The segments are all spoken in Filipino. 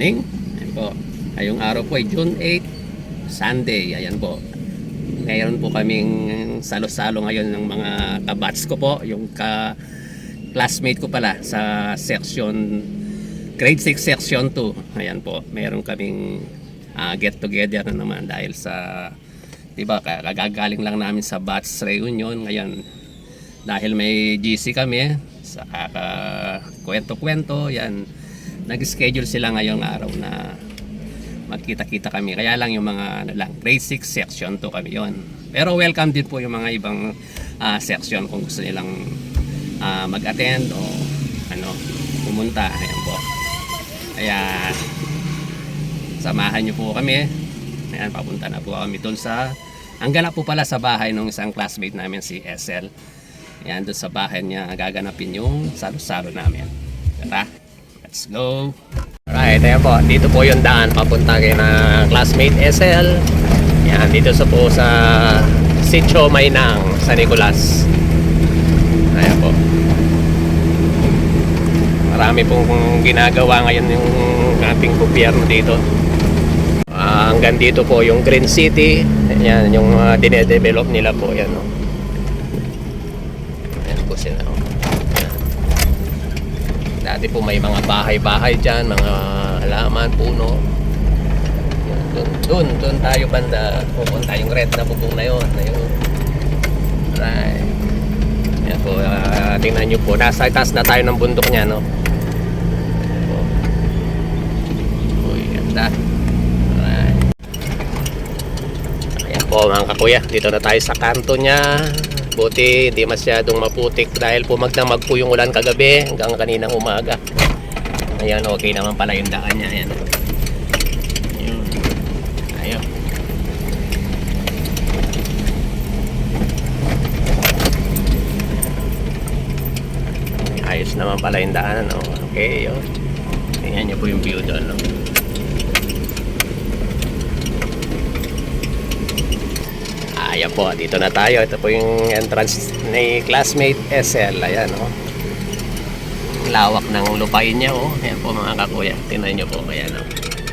Morning. Ayan po. Ngayong araw po ay June 8, Sunday. Ayan po. Ngayon po kaming salo-salo ngayon ng mga kabats ko po. Yung ka classmate ko pala sa section grade 6 section 2. Ayan po. Meron kaming ah, get together na naman dahil sa 'di ba kagagaling lang namin sa bats reunion ngayon dahil may GC kami sa kaka kwento-kwento yan nag-schedule sila ngayong araw na magkita-kita kami. Kaya lang yung mga ano lang grade 6 section to kami yon pero welcome din po yung mga ibang ah, section kung gusto nilang ah, mag-attend o ano pumunta. Ayan po. Kaya samahan niyo po kami. Ayan papunta na po kami doon sa ang ganap po pala sa bahay ng isang classmate namin si SL Ayan, doon sa bahay niya gaganapin yung salo-salo namin. Tara, let's go! Alright, ayan po. Dito po yung daan papunta kay na classmate SL. Ayan, dito sa po sa Sitio Maynang, sa Nicolas. Ayan po. Marami pong ginagawa ngayon yung ating gobyerno dito. Ah, hanggang dito po yung Green City. Ayan, yung uh, dinedevelop nila po. Yan, no? Ayan po sila. Dati po may mga bahay-bahay dyan, mga halaman, puno. Doon, doon, doon tayo banda. Pupunta yung red na bubong na yun. Na yung, right. Ayan po, ah, tingnan nyo po. Nasa taas na tayo ng bundok niya, no? Uy, ganda. Alright. Ayan po mga kakuya, dito na tayo sa kanto niya. Buti hindi masyadong maputik dahil pumagdamag po yung ulan kagabi hanggang kaninang umaga. Ayan, okay naman pala yung daan niya. Ayan. Ayun. Ayun. Ayos naman pala yung daan. Oh. Okay, yun. Tingnan niyo po yung view doon. No? Ayan po, dito na tayo. Ito po yung entrance ni classmate SL. Ayan, oh. Lawak ng lupain niya, oh. Ayan po mga kakuya. Tingnan niyo po. Ayan, oh.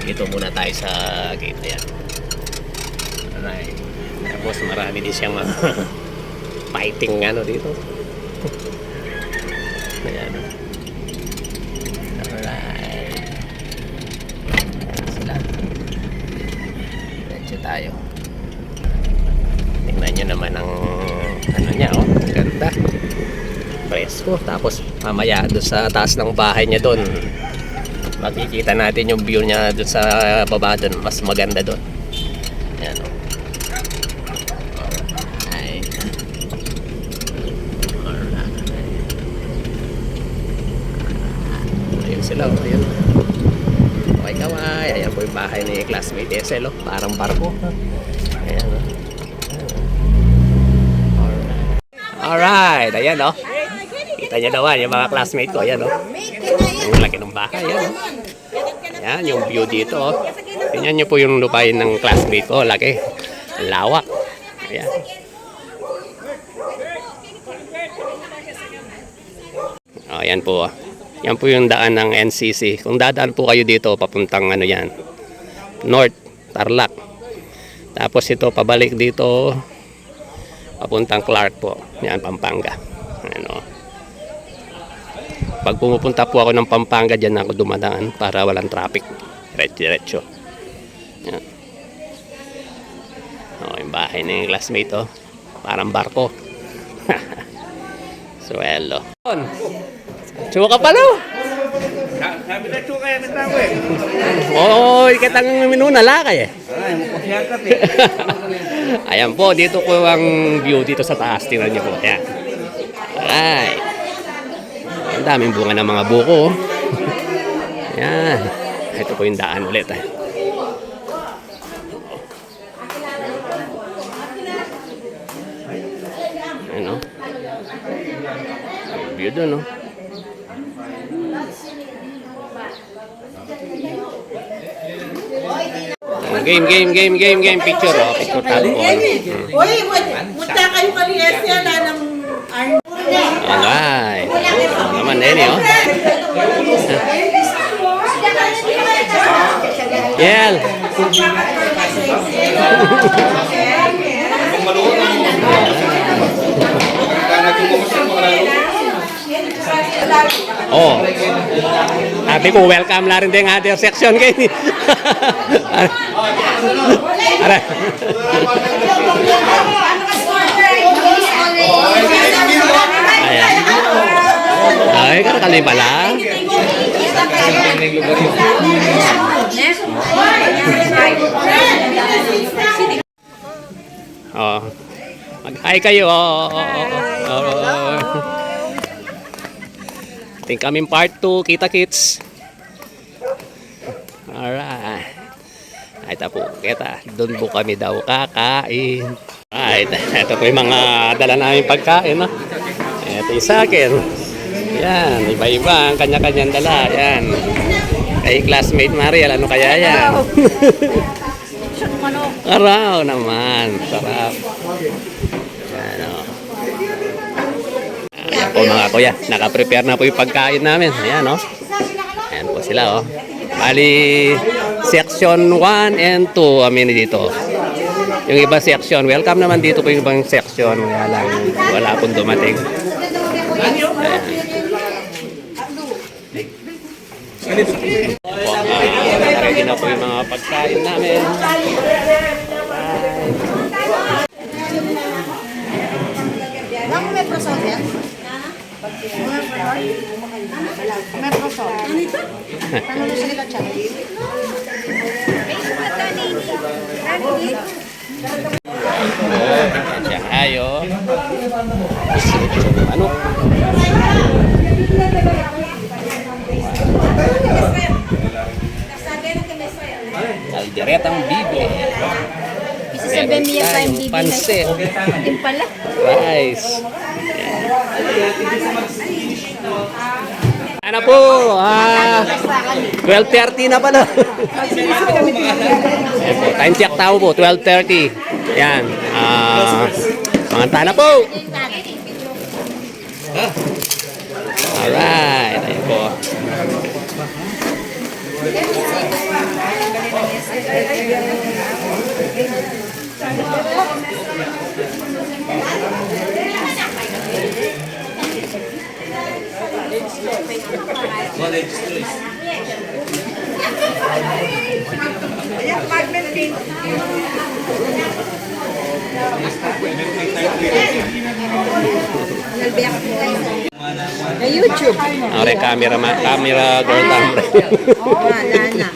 Dito muna tayo sa gate. Ayan. Alright. Tapos marami din siyang mga fighting ano dito. Ayan, oh. Alright. Ayan sila. Diretso tayo. Tingnan nyo naman ang ano niya, oh. Ang Ganda. Presko. Tapos mamaya doon sa taas ng bahay niya doon. Makikita natin yung view niya doon sa baba doon. Mas maganda doon. Ayan, oh. Alright. Alright. Ayun sila, oh. Ayun. Okay, kaway. Ayan po yung bahay ni classmate SL, oh. Parang barko. Ayan, oh. Alright, ayan oh. Kita niyo naman yung mga classmate ko, ayan oh. Ang laki ng bahay, ayan oh. Ayan, yung view dito oh. Tingnan niyo po yung lupain ng classmate ko, laki. Lawak. Ayan. Oh, ayan po. oh. Yan po yung daan ng NCC. Kung dadaan po kayo dito, papuntang ano yan, North, Tarlac. Tapos ito, pabalik dito, papuntang Clark po. Yan, Pampanga. Pag pumupunta po ako ng Pampanga, dyan ako dumadaan para walang traffic. Diretso-diretso. Yan. Oh, yung bahay ng classmate, oh. Parang barko. Suelo. Tsuka pa no? Sabi na chuka yan ng tao eh. Oo, ikatang minuna lakay eh. Eh. Ayan po, dito po ang view dito sa taas. Tingnan niyo po. Ayan. Ay. Daming bunga ng mga buko. oh. Ayan. Ito po yung daan ulit. Eh. Ano? View doon, no? Game, game, game, game, game. Picture, oh. Picture tayo. Oh, ano. Uy, munta kayo kani Esya na ng. Ano Nene, oh. Ay, Yel. Oh. Sabi ko, welcome na rin din ang other section kayo. Aray. Ayan. Ay, karakali pala. Oh. Mag-hi kayo. Oh, oh, oh, oh, oh. Think kami part 2, kita kits. Alright. Ay, tapo, kita. Doon po kami daw kakain. Right. Ito po yung mga dala namin pagkain, no? Ito yung sa akin. Yan, iba-iba ang kanya-kanyang dala. Yan. Kay classmate Mariel, ano kaya yan? Araw naman. Sarap. Yan, oh. Ayan po mga kuya, nakaprepare na po yung pagkain namin. Ayan, no? Ayan po sila, oh. Bali, section 1 and 2 kami dito. Yung iba section, welcome naman dito po yung ibang section. Wala lang, wala pong dumating. Ayan. Po, ah, ready na po yung mga pagkain namin. Bang may prosol yan? May prosol. Ano ito? Ano na siya? Siya kayo. Ano? Kalderetang bibe. Isa sa Bemia yung bibi. Pansit. Yung pala. Rice. Ano po? Ah, 12.30 na pala. Time check tao po, 12.30. Yan. Ah, mga tana po. Alright. Ayan po. Na YouTube. Ang camera, ma- camera girl tamre. Wala na.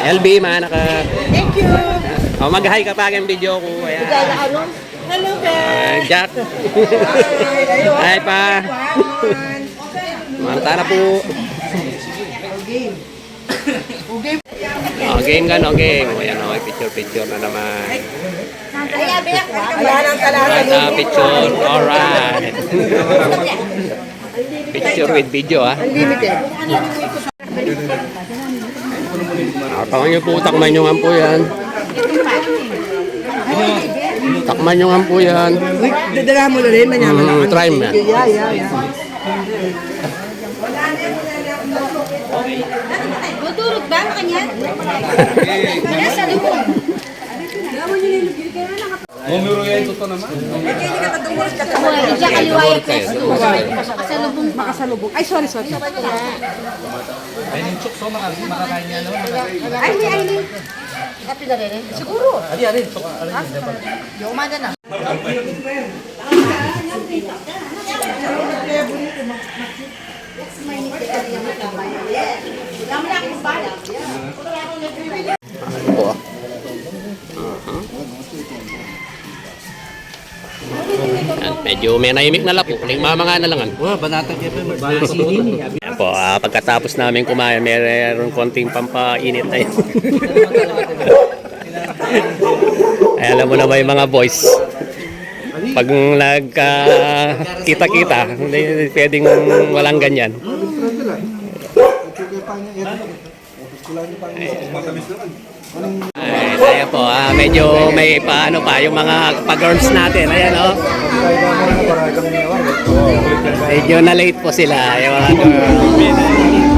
LB, mana ka. Thank you. Oh, mag-hi ka pa ang video ko. Ayan. Ano? Hello, Ah, Jack. Hi pa. Manta na po. Oh, game ka no, game. O yan o, picture-picture na naman. Wala nang kalasa. Manta picture, alright. picture with video ah. Unlimited. Ah, Takman nyo po, takman nyo nga po yan. Takman nyo nga po yan. Dadala mo na rin, manyaman Mm, try mo yan. Yeah, yeah, yeah. Maturog ba? Makanya? Kaya sa lubong. Buhay, siya kaliwaya pwesto. Makasalubong. Makasalubong. Ay, sorry, sorry. Ay, may Aileen. Happy na rin eh? Siguro. Adi, adi. Yung umaga na. po. Yan, medyo may naimik na lapo. Ling mamanga na lang. Wah, banata kayo pa. Magbalas. Yan po, ah, pagkatapos namin kumain, meron konting pampainit na yun. Ay, alam mo naman yung mga boys. Pag nagka-kita-kita, hindi pwedeng walang ganyan. Ay, ayan po, ah, medyo may paano pa yung mga pag-girls natin. Ayan, oh. Medyo na late po sila, yung mga girls.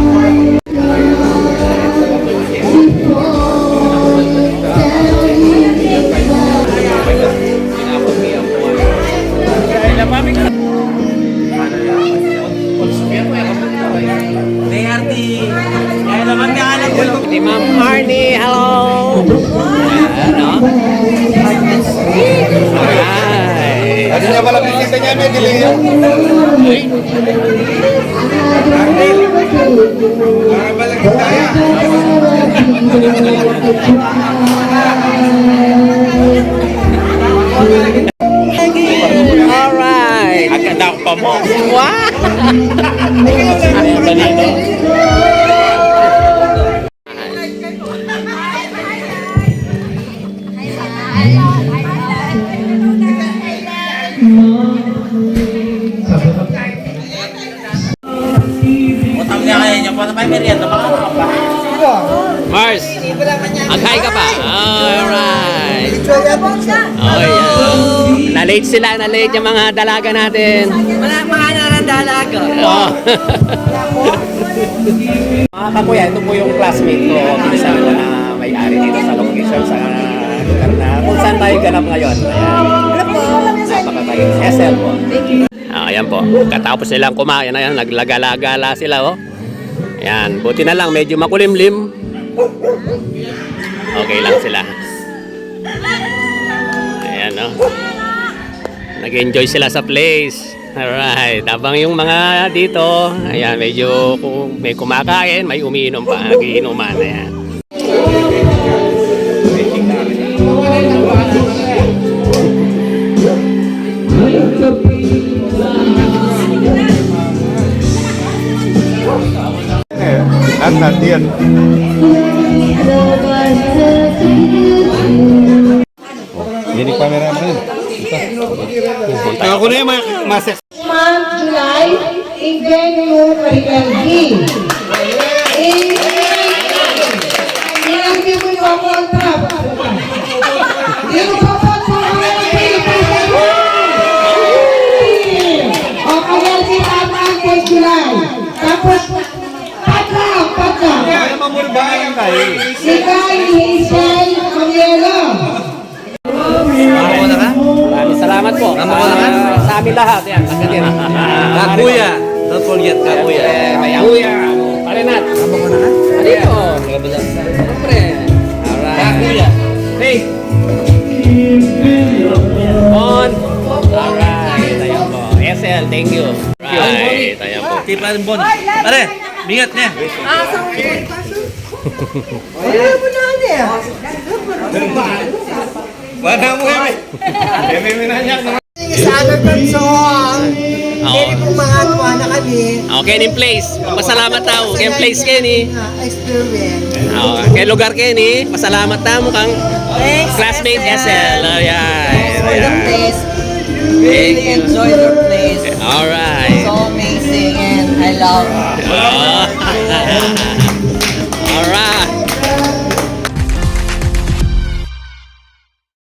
Bisita niya, may delay yun. Para pala kaya. Niya pa na may merienda pa ka Mars, mag-hi ka pa. Alright. Oh, yeah. Na-late sila, na-late yung mga dalaga natin. Wala mga narandalaga. Oh. mga kakuya, ito po yung classmate ko. Minsan na may-ari dito sa location sa lugar na kung saan tayo ganap ngayon. Ayan. Po? Napakatayo. SL po. Ah, ayan po. Katapos nilang kumain, ayan, naglagala-gala sila, oh. Ayan, buti na lang, medyo makulimlim. Okay lang sila. Ayan, oh. Nag-enjoy sila sa place. Alright. Habang yung mga dito, ayan, medyo may kumakain, may umiinom pa, nagiinuman. Ayan. At nandiyan. Hindi pa meron rin. Ako na yung masak. month July in venue Marigalgi. Nilagyan tayo. Si Guy Hazel Manielo. Ako na ka? Maraming salamat po. Ko naman. Ah, sa amin lahat. Yan, pagkatin. Kakuya. Don't forget kakuya. Eh, may kuya. Parinat. Tama ko na ka? Dito. Siyempre. Alright. Kakuya. Hey. On. Alright. Ayan po. SL, thank you. Right. Ayan po. Tipan bon. Are, bingat niya. Wala mo kami. Kami minanyak naman. Sa other song. Oo. Kaya kung mga tuwa na kami. Okay, in place. Pasalamat tao. Kaya place Kenny. Experience. Oh, kay lugar Kenny. Pasalamat tamo kang Thanks. classmate SL. Ayan. For the place. Really enjoy your place. Alright. So amazing and I love. Ah.